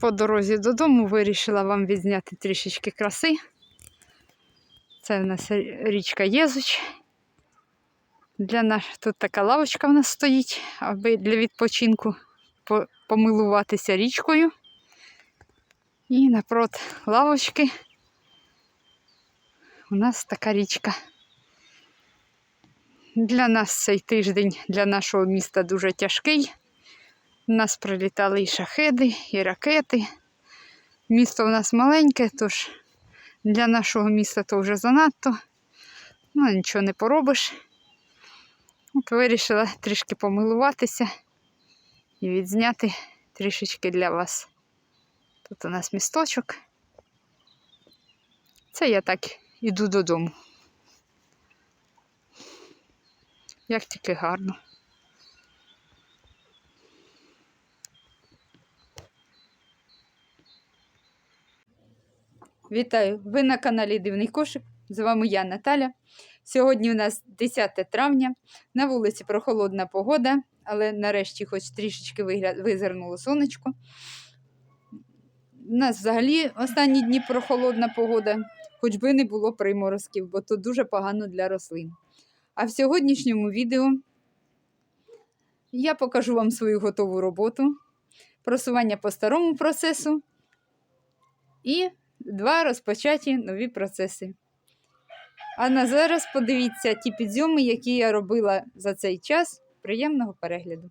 По дорозі додому вирішила вам відзняти трішечки краси. Це в нас річка Єзуч. Для нас тут така лавочка в нас стоїть, аби для відпочинку помилуватися річкою. І напроти лавочки у нас така річка. Для нас цей тиждень, для нашого міста дуже тяжкий. У нас прилітали і шахеди, і ракети. Місто у нас маленьке, тож для нашого міста то вже занадто. Ну, нічого не поробиш. От вирішила трішки помилуватися і відзняти трішечки для вас. Тут у нас місточок. Це я так іду додому. Як тільки гарно. Вітаю! Ви на каналі Дивний Кошик. З вами я, Наталя. Сьогодні у нас 10 травня. На вулиці прохолодна погода, але нарешті хоч трішечки визирнуло сонечко. У нас взагалі останні дні прохолодна погода, хоч би не було приморозків, бо то дуже погано для рослин. А в сьогоднішньому відео я покажу вам свою готову роботу, просування по старому процесу і два розпочаті нові процеси. А на зараз подивіться ті підйоми, які я робила за цей час. Приємного перегляду.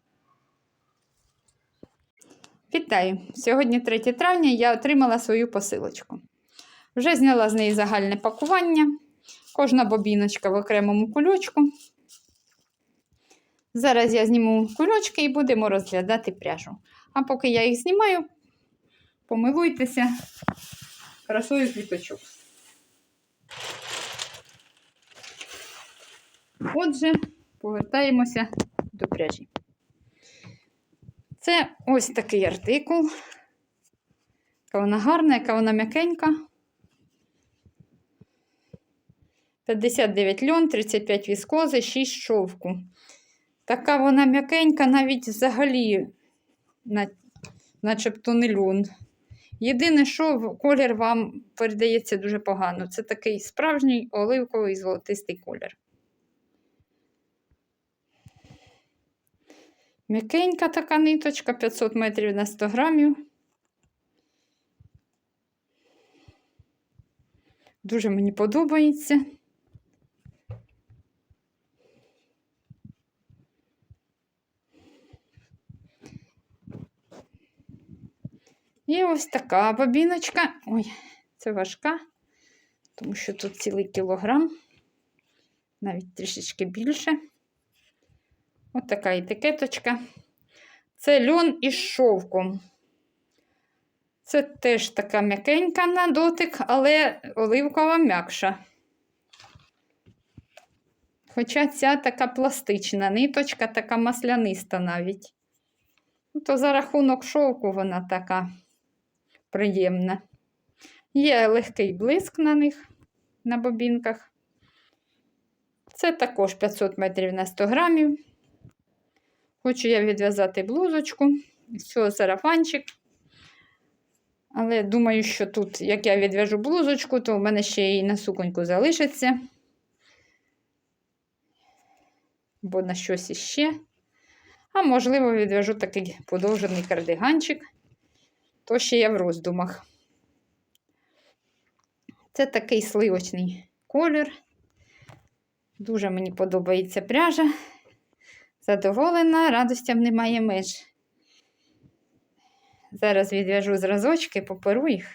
Вітаю! Сьогодні 3 травня я отримала свою посилочку. Вже зняла з неї загальне пакування. Кожна бобіночка в окремому кульочку. Зараз я зніму кульочки і будемо розглядати пряжу. А поки я їх знімаю, помилуйтеся красою квіточок. Отже, повертаємося до пряжі. Це ось такий артикул. Яка вона гарна, яка вона м'якенька. 59 льон, 35 віскози, 6 шовку. Така вона м'якенька, навіть взагалі, начебто не льон. Єдине, що колір вам передається дуже погано. Це такий справжній оливковий золотистий колір. М'якенька така ниточка, 500 метрів на 100 грамів. Дуже мені подобається. І ось така бобіночка. Ой, це важка, тому що тут цілий кілограм, навіть трішечки більше. Ось така етикеточка. Це льон із шовком. Це теж така м'якенька на дотик, але оливкова м'якша. Хоча ця така пластична ниточка, така масляниста навіть. Ну, То за рахунок шовку вона така приємна. Є легкий блиск на них, на бобінках. Це також 500 метрів на 100 грамів. Хочу я відв'язати блузочку, з цього сарафанчик. Але думаю, що тут, як я відв'яжу блузочку, то в мене ще і на суконьку залишиться. Бо на щось іще. А можливо, відв'яжу такий подовжений кардиганчик. То ще я в роздумах. Це такий сливочний колір. Дуже мені подобається пряжа. Задоволена, радостям немає меж. Зараз відв'яжу зразочки, поперу їх.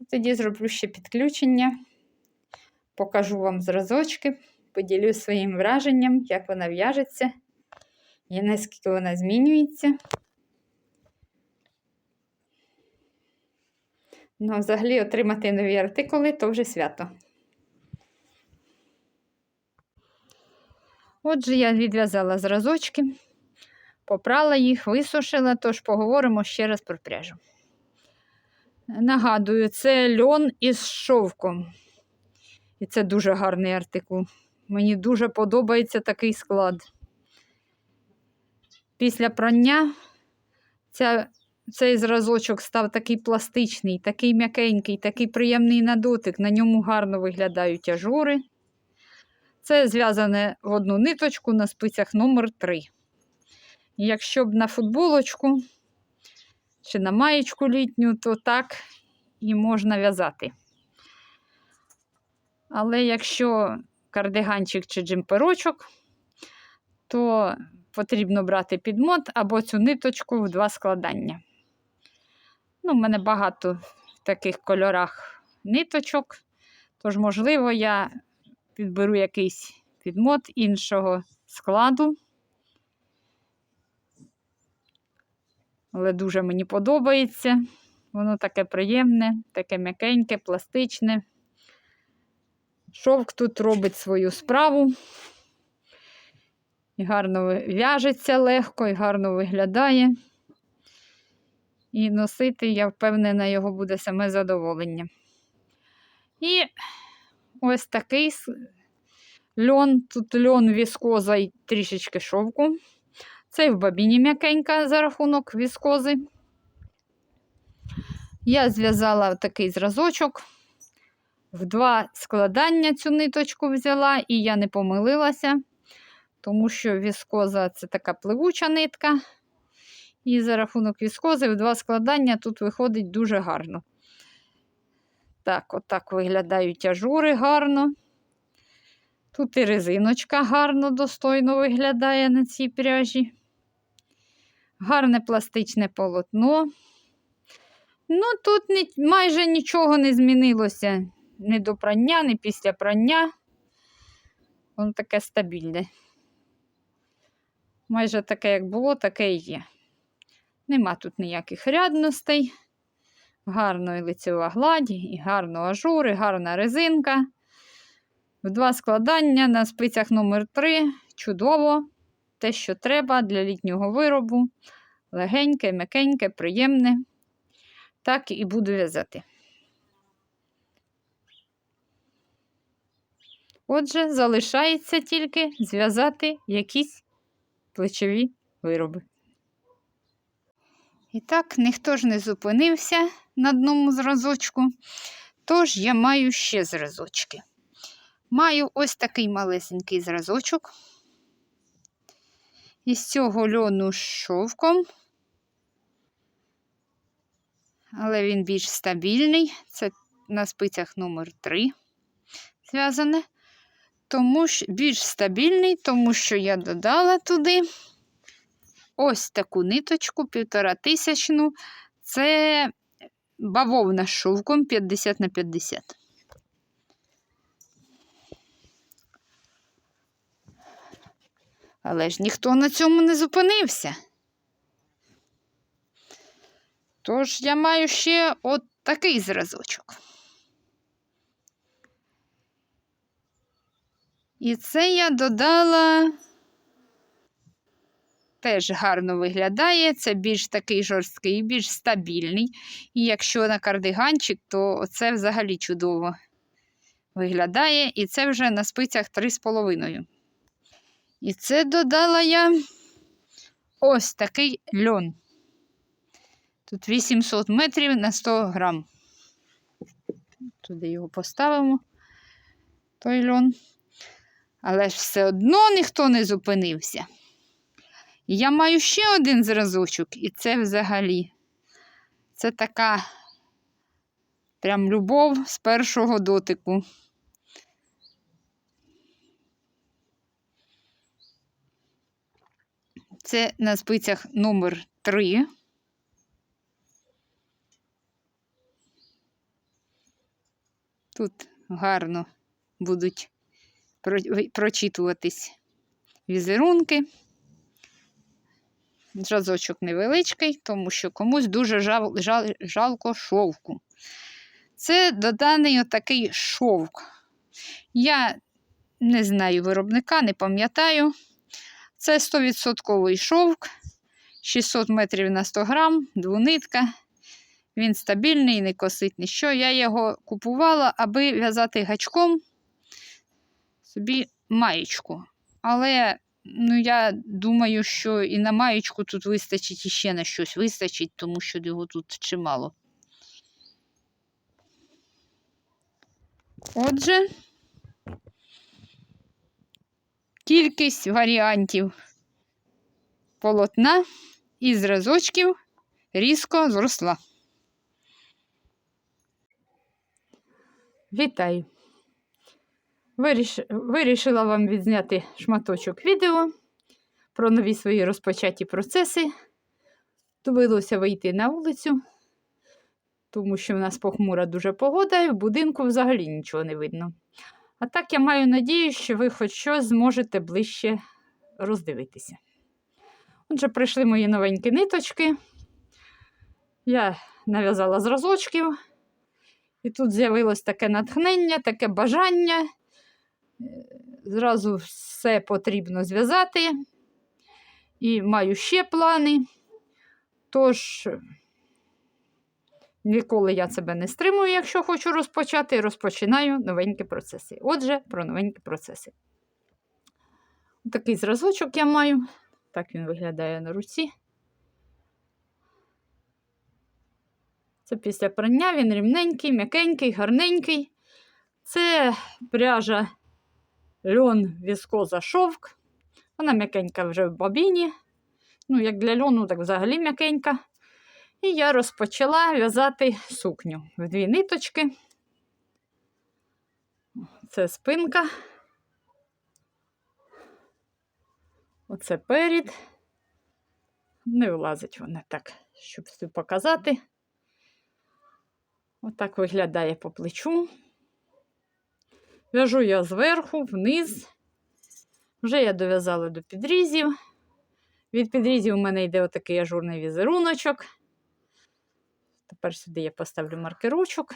І тоді зроблю ще підключення. Покажу вам зразочки, поділюсь своїм враженням, як вона в'яжеться і наскільки вона змінюється. Ну, взагалі отримати нові артикули то вже свято. Отже, я відв'язала зразочки, попрала їх, висушила, тож поговоримо ще раз про пряжу. Нагадую, це льон із шовком. І це дуже гарний артикул. Мені дуже подобається такий склад. Після прання ця цей зразочок став такий пластичний, такий м'якенький, такий приємний на дотик, на ньому гарно виглядають ажури. Це зв'язане в одну ниточку на спицях номер 3 Якщо б на футболочку чи на маєчку літню, то так і можна в'язати. Але якщо кардиганчик чи джемперочок, то потрібно брати підмот або цю ниточку в два складання. Ну, в мене багато в таких кольорах ниточок, тож, можливо, я підберу якийсь підмот іншого складу. Але дуже мені подобається. Воно таке приємне, таке м'якеньке, пластичне. Шовк тут робить свою справу. І гарно в'яжеться легко, і гарно виглядає. І носити, я впевнена, його буде саме задоволення. І ось такий льон. Тут льон віскоза і трішечки шовку. Це в бабіні м'якенька за рахунок віскози. Я зв'язала такий зразочок. В два складання цю ниточку взяла, і я не помилилася, тому що віскоза це така пливуча нитка. І за рахунок віскози в два складання тут виходить дуже гарно. Так, отак виглядають ажури гарно. Тут і резиночка гарно, достойно виглядає на цій пряжі. Гарне пластичне полотно. Ну, тут ні- майже нічого не змінилося. Ні до прання, ні після прання. Воно таке стабільне. Майже таке, як було, таке і є. Нема тут ніяких рядностей. Гарно і лицева гладь, і гарно ажур, гарна резинка. В два складання на спицях номер 3 Чудово. Те, що треба для літнього виробу. Легеньке, м'якеньке, приємне. Так і буду в'язати. Отже, залишається тільки зв'язати якісь плечові вироби. І так, ніхто ж не зупинився на одному зразочку, тож я маю ще зразочки. Маю ось такий малесенький зразочок. Із цього льону з шовком, але він більш стабільний. Це на спицях номер 3 зв'язане. Тому що більш стабільний, тому що я додала туди ось таку ниточку, півтора тисячну. Це бавовна з шовком 50 на 50. Але ж ніхто на цьому не зупинився. Тож я маю ще от такий зразочок. І це я додала теж гарно виглядає. Це більш такий жорсткий, більш стабільний. І якщо на кардиганчик, то це взагалі чудово виглядає. І це вже на спицях 3,5. І це додала я ось такий льон. Тут 800 метрів на 100 грам. Туди його поставимо, той льон. Але ж все одно ніхто не зупинився. Я маю ще один зразочок, і це взагалі. Це така прям любов з першого дотику. Це на спицях номер 3. Тут гарно будуть прочитуватись візерунки. Зразочок невеличкий, тому що комусь дуже жал, жал, жалко шовку. Це доданий отакий шовк. Я не знаю виробника, не пам'ятаю. Це 100% шовк, 600 метрів на 100 грам, двунитка. Він стабільний, не косить ніщо. Я його купувала, аби в'язати гачком собі маєчку. Але Ну, я думаю, що і на маєчку тут вистачить, і ще на щось вистачить, тому що його тут чимало. Отже, кількість варіантів полотна і зразочків різко зросла. Вітаю! Виріш... Вирішила вам відзняти шматочок відео про нові свої розпочаті процеси. Довелося вийти на вулицю, тому що в нас похмура дуже погода, і в будинку взагалі нічого не видно. А так я маю надію, що ви хоч щось зможете ближче роздивитися. Отже, прийшли мої новенькі ниточки. Я нав'язала зразочків, і тут з'явилось таке натхнення, таке бажання. Зразу все потрібно зв'язати. І маю ще плани. Тож, ніколи я себе не стримую, якщо хочу розпочати, розпочинаю новенькі процеси. Отже, про новенькі процеси. Такий зразочок я маю. Так він виглядає на руці. Це після прання він рівненький, м'якенький, гарненький. Це пряжа льон віскоза шовк. Вона м'якенька вже в бобіні. Ну, як для льону, так взагалі м'якенька. І я розпочала в'язати сукню в дві ниточки. Це спинка. Оце перед. Не влазить вона так, щоб все показати. Отак виглядає по плечу. В'яжу я зверху, вниз. Вже я дов'язала до підрізів. Від підрізів у мене йде отакий ажурний візеруночок. Тепер сюди я поставлю маркерочок.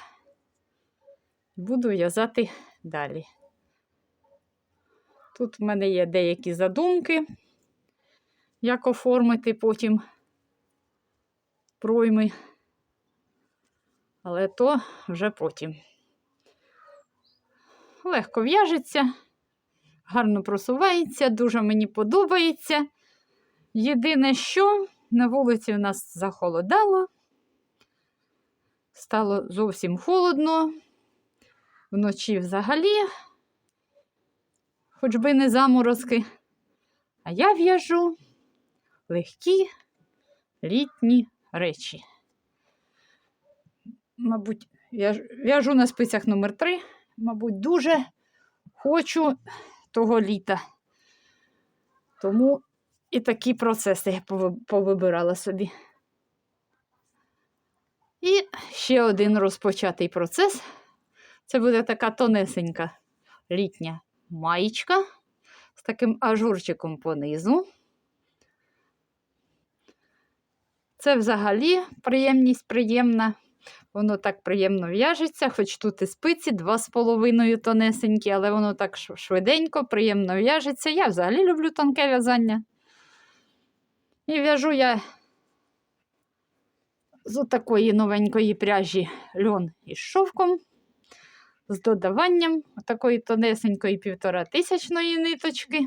Буду в'язати далі. Тут в мене є деякі задумки, як оформити потім пройми. Але то вже потім. Легко в'яжеться, гарно просувається, дуже мені подобається. Єдине, що на вулиці у нас захолодало, стало зовсім холодно, вночі взагалі, хоч би не заморозки. А я в'яжу легкі літні речі. Мабуть, в'яжу на спицях номер 3 Мабуть, дуже хочу того літа. Тому і такі процеси я повибирала собі. І ще один розпочатий процес. Це буде така тонесенька літня маєчка з таким ажурчиком понизу. Це взагалі приємність приємна. Воно так приємно в'яжеться, хоч тут і спиці два з половиною тонесенькі, але воно так швиденько, приємно в'яжеться. Я взагалі люблю тонке в'язання. І в'яжу я з такої новенької пряжі льон із шовком, з додаванням такої тонесенької півтора тисячної ниточки.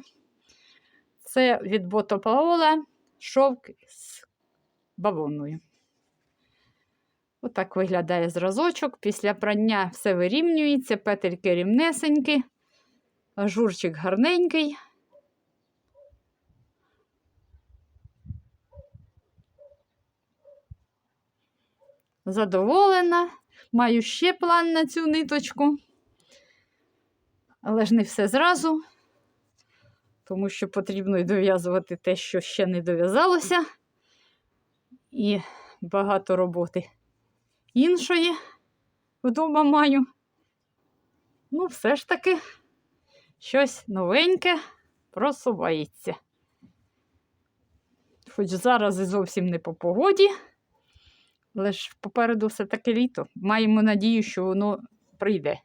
Це від Бото Паола шовк з бавовною. Отак виглядає зразочок. Після прання все вирівнюється, петельки рівнесенькі, ажурчик гарненький. Задоволена, маю ще план на цю ниточку, але ж не все зразу, тому що потрібно й дов'язувати те, що ще не дов'язалося, і багато роботи іншої вдома маю. Ну, все ж таки щось новеньке просувається. Хоч зараз і зовсім не по погоді, але ж попереду все-таки літо. Маємо надію, що воно прийде.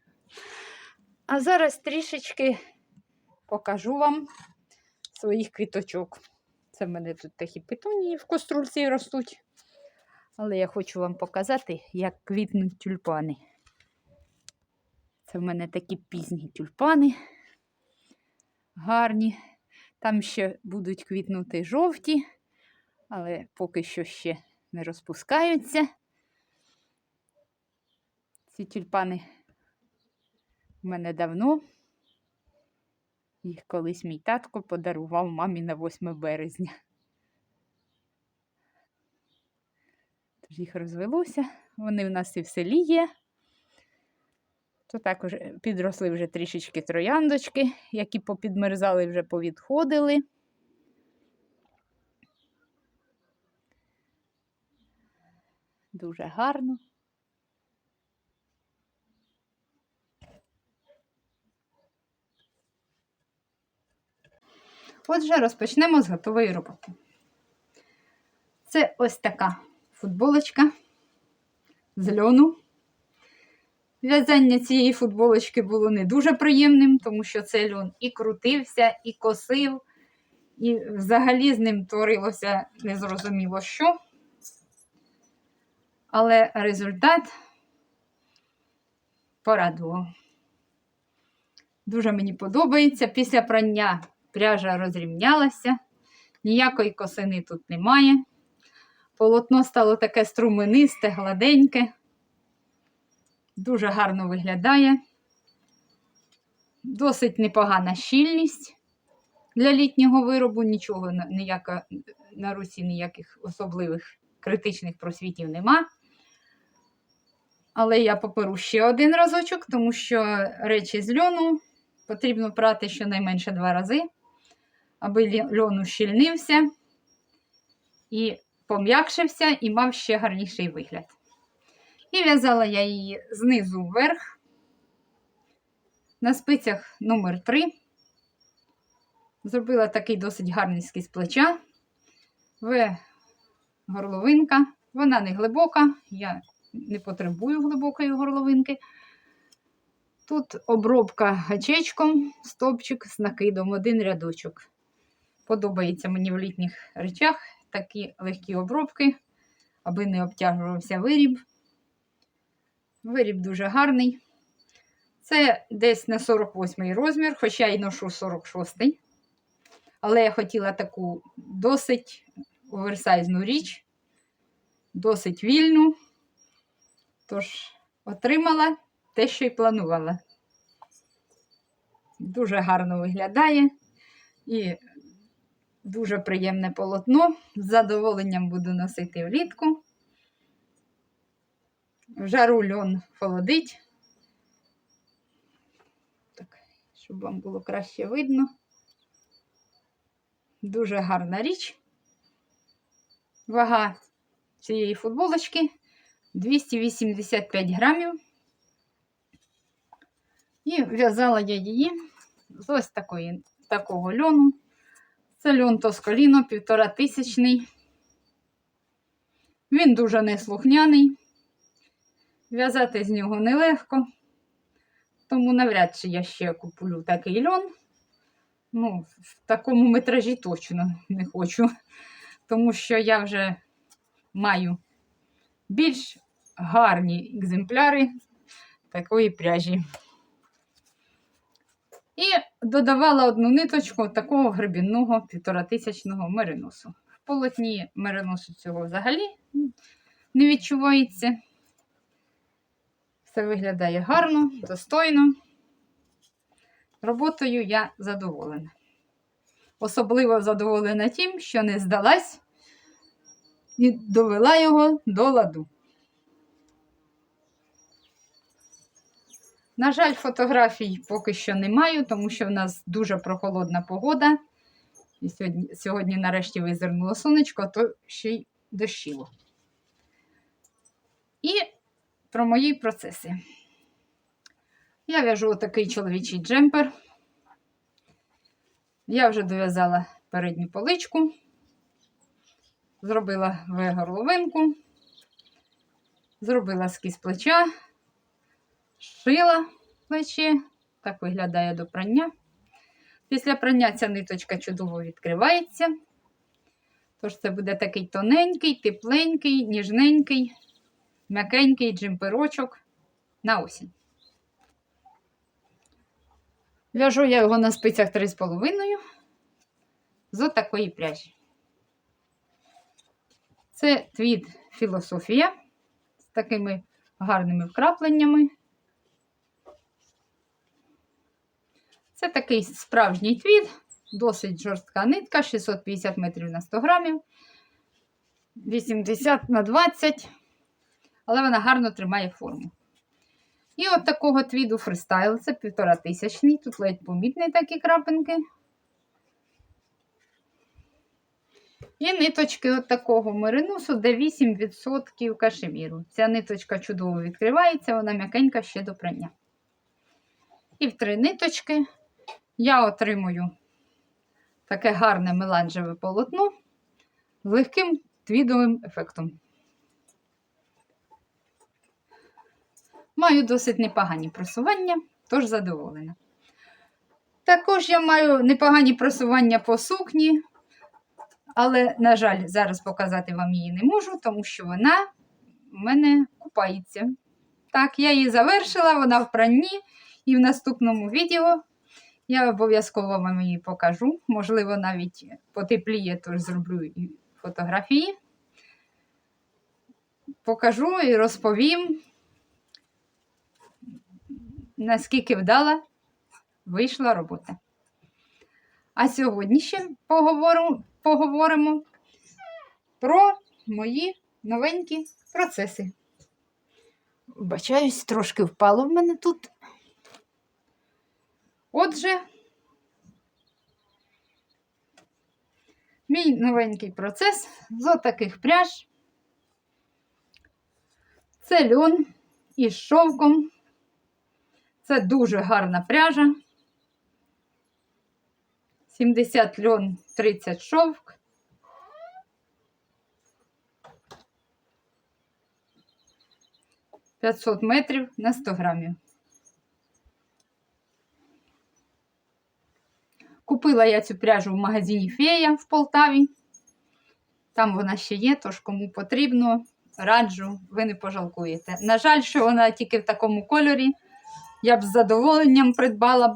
А зараз трішечки покажу вам своїх квіточок. Це в мене тут такі петунії в кострульці ростуть. Але я хочу вам показати, як квітнуть тюльпани. Це в мене такі пізні тюльпани, гарні. Там ще будуть квітнути жовті, але поки що ще не розпускаються. Ці тюльпани в мене давно. Їх колись мій татко подарував мамі на 8 березня. Їх розвелося. Вони в нас і в селі є. То також е, підросли вже трішечки трояндочки, які попідмерзали, вже повідходили. Дуже гарно. Отже, розпочнемо з готової роботи. Це ось така футболочка з льону. В'язання цієї футболочки було не дуже приємним, тому що цей льон і крутився, і косив, і взагалі з ним творилося незрозуміло що. Але результат порадував. Дуже мені подобається. Після прання пряжа розрівнялася, ніякої косини тут немає. Полотно стало таке струменисте, гладеньке. Дуже гарно виглядає. Досить непогана щільність для літнього виробу, нічого ніяка, на русі ніяких особливих критичних просвітів нема. Але я поперу ще один разочок, тому що речі з льону потрібно прати щонайменше два рази, аби льон ущільнився і пом'якшився, і мав ще гарніший вигляд. І в'язала я її знизу вверх, на спицях номер 3 Зробила такий досить гарний скіз плеча, В горловинка. Вона не глибока, я не потребую глибокої горловинки. Тут обробка гачечком, стопчик з накидом, один рядочок. Подобається мені в літніх речах такі легкі обробки, аби не обтяжувався виріб. Виріб дуже гарний. Це десь на 48 розмір, хоча й ношу 46 Але я хотіла таку досить оверсайзну річ, досить вільну. Тож, отримала те, що й планувала. Дуже гарно виглядає і дуже приємне полотно. З задоволенням буду носити влітку. В жару льон холодить. Так, щоб вам було краще видно. Дуже гарна річ. Вага цієї футболочки 285 грамів. І в'язала я її з ось такої, такого льону. Це льон Тосколіно, півтора тисячний. Він дуже неслухняний. В'язати з нього нелегко, тому навряд чи я ще куплю такий льон. Ну, в такому метражі точно не хочу, тому що я вже маю більш гарні екземпляри такої пряжі. І додавала одну ниточку такого гребінного півторатисячного мериносу. В полотні мериносу цього взагалі не відчувається. Все виглядає гарно, достойно. Роботою я задоволена. Особливо задоволена тим, що не здалась і довела його до ладу. На жаль, фотографій поки що не маю, тому що в нас дуже прохолодна погода. І сьогодні, сьогодні нарешті визирнуло сонечко, а то ще й дощило. І про мої процеси. Я в'яжу отакий чоловічий джемпер. Я вже дов'язала передню поличку, зробила горловинку, зробила скіз плеча, шила плече, так виглядає до прання. Після прання ця ниточка чудово відкривається. Тож це буде такий тоненький, тепленький, ніжненький, м'якенький джемперочок на осінь. В'яжу я його на спицях 3,5. з отакої пряжі. Це твіт філософія з такими гарними вкрапленнями. Це такий справжній твіт, досить жорстка нитка, 650 метрів на 100 грамів, 80 на 20, але вона гарно тримає форму. І от такого твіду фристайл, це півтора тисячний, тут ледь помітні такі крапинки. І ниточки от такого меринусу, де 8% кашеміру. Ця ниточка чудово відкривається, вона м'якенька ще до прання. І в три ниточки я отримую таке гарне меланжеве полотно з легким твідовим ефектом. Маю досить непогані просування, тож задоволена. Також я маю непогані просування по сукні, але, на жаль, зараз показати вам її не можу, тому що вона в мене купається. Так, я її завершила, вона в пранні, і в наступному відео я обов'язково вам її покажу. Можливо, навіть потепліє, тож зроблю і фотографії. Покажу і розповім, наскільки вдала вийшла робота. А сьогодні ще поговоримо, поговоримо про мої новенькі процеси. Бачаюсь, трошки впало в мене тут. Отже, мій новенький процес з отаких пряж. Це льон із шовком. Це дуже гарна пряжа. 70 льон, 30 шовк. П'ятсот метрів на 100 грамів. Купила я цю пряжу в магазині Фея в Полтаві. Там вона ще є, тож кому потрібно, раджу, ви не пожалкуєте. На жаль, що вона тільки в такому кольорі. Я б з задоволенням придбала б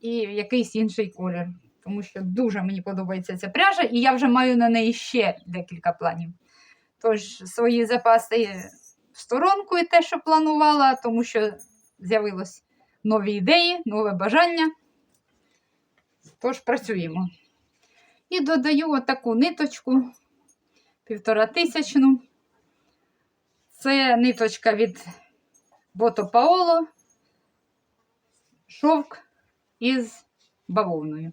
і якийсь інший колір. Тому що дуже мені подобається ця пряжа, і я вже маю на неї ще декілька планів. Тож, свої запаси в сторонку і те, що планувала, тому що з'явилось нові ідеї, нове бажання. Тож працюємо. І додаю отаку ниточку, півтора тисячну. Це ниточка від Бото Паоло, шовк із бавовною.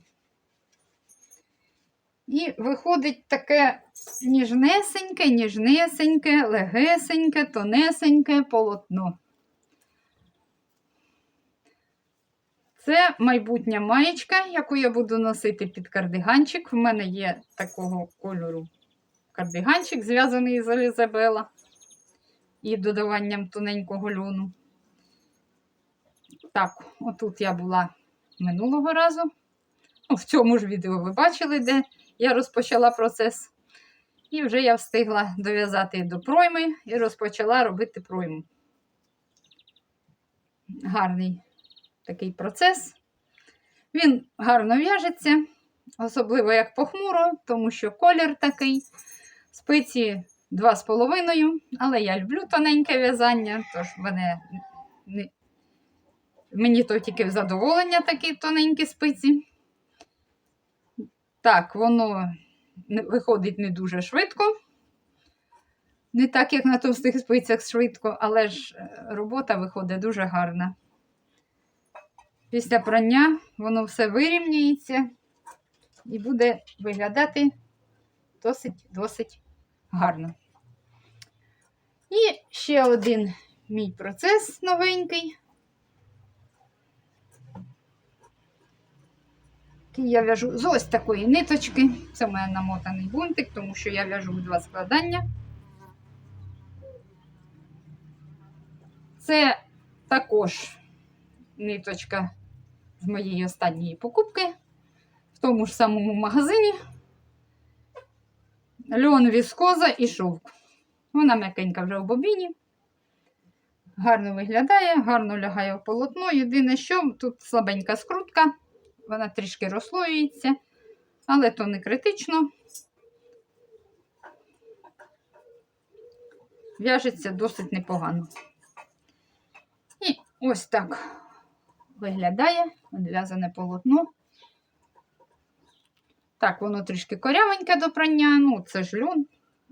І виходить таке ніжнесеньке, ніжнесеньке, легесеньке, тонесеньке полотно. Це майбутня маєчка, яку я буду носити під кардиганчик. В мене є такого кольору кардиганчик, зв'язаний з Елізабела і додаванням тоненького льону. Так, отут я була минулого разу. Ну, в цьому ж відео ви бачили, де я розпочала процес. І вже я встигла дов'язати до пройми і розпочала робити пройму. Гарний такий процес. Він гарно в'яжеться, особливо як похмуро, тому що колір такий, спиці 2,5, але я люблю тоненьке в'язання, тож мене не... мені то тільки в задоволення такі тоненькі спиці. Так, воно виходить не дуже швидко. Не так, як на товстих спицях швидко, але ж е, робота виходить дуже гарна. Після прання воно все вирівнюється і буде виглядати досить-досить гарно. І ще один мій процес новенький. який я в'яжу з ось такої ниточки. Це мене намотаний бунтик, тому що я в'яжу два складання. Це також ниточка з моєї останньої покупки в тому ж самому магазині. Льон віскоза і шовк. Вона м'якенька вже в бобіні. Гарно виглядає, гарно лягає в полотно. Єдине, що тут слабенька скрутка, вона трішки розслоюється, Але то не критично. В'яжеться досить непогано. І ось так виглядає відв'язане полотно. Так, воно трішки корявеньке до прання, ну це ж льон.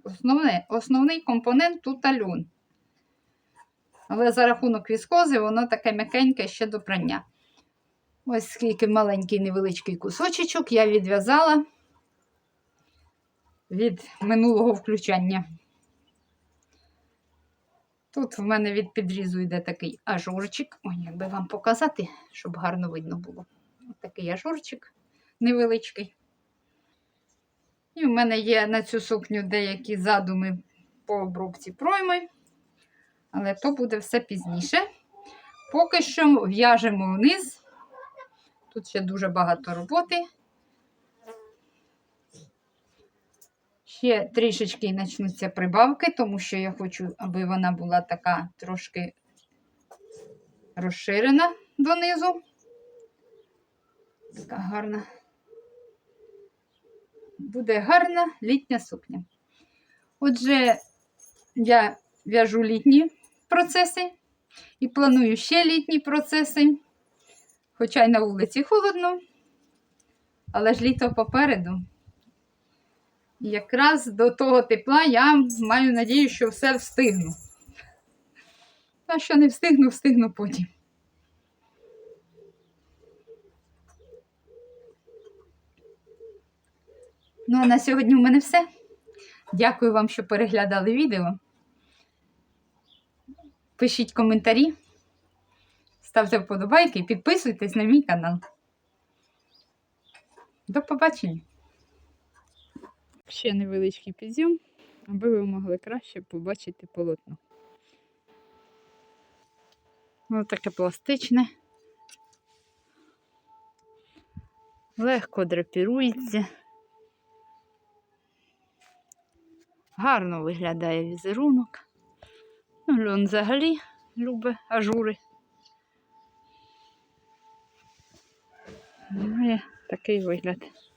Основне, основний компонент тут льон. Але за рахунок віскози воно таке м'якеньке ще до прання. Ось скільки маленький невеличкий кусочечок я відв'язала від минулого включання. Тут в мене від підрізу йде такий ажурчик. Ой, як би вам показати, щоб гарно видно було. Ось такий ажурчик невеличкий. І в мене є на цю сукню деякі задуми по обробці пройми, але то буде все пізніше. Поки що в'яжемо вниз. Тут ще дуже багато роботи. Ще трішечки почнуться прибавки, тому що я хочу, аби вона була така трошки розширена донизу. Така гарна. Буде гарна літня сукня. Отже, я в'яжу літні процеси і планую ще літні процеси. Хоча й на вулиці холодно, але ж літо попереду. Якраз до того тепла я маю надію, що все встигну. А що не встигну, встигну потім. Ну, а на сьогодні в мене все. Дякую вам, що переглядали відео. Пишіть коментарі, ставте вподобайки і підписуйтесь на мій канал. До побачення! Ще невеличкий підйом, аби ви могли краще побачити полотно. Воно таке пластичне. Легко драпірується. Гарно виглядає візерунок. Ну, льон взагалі любить ажури. Має такий вигляд.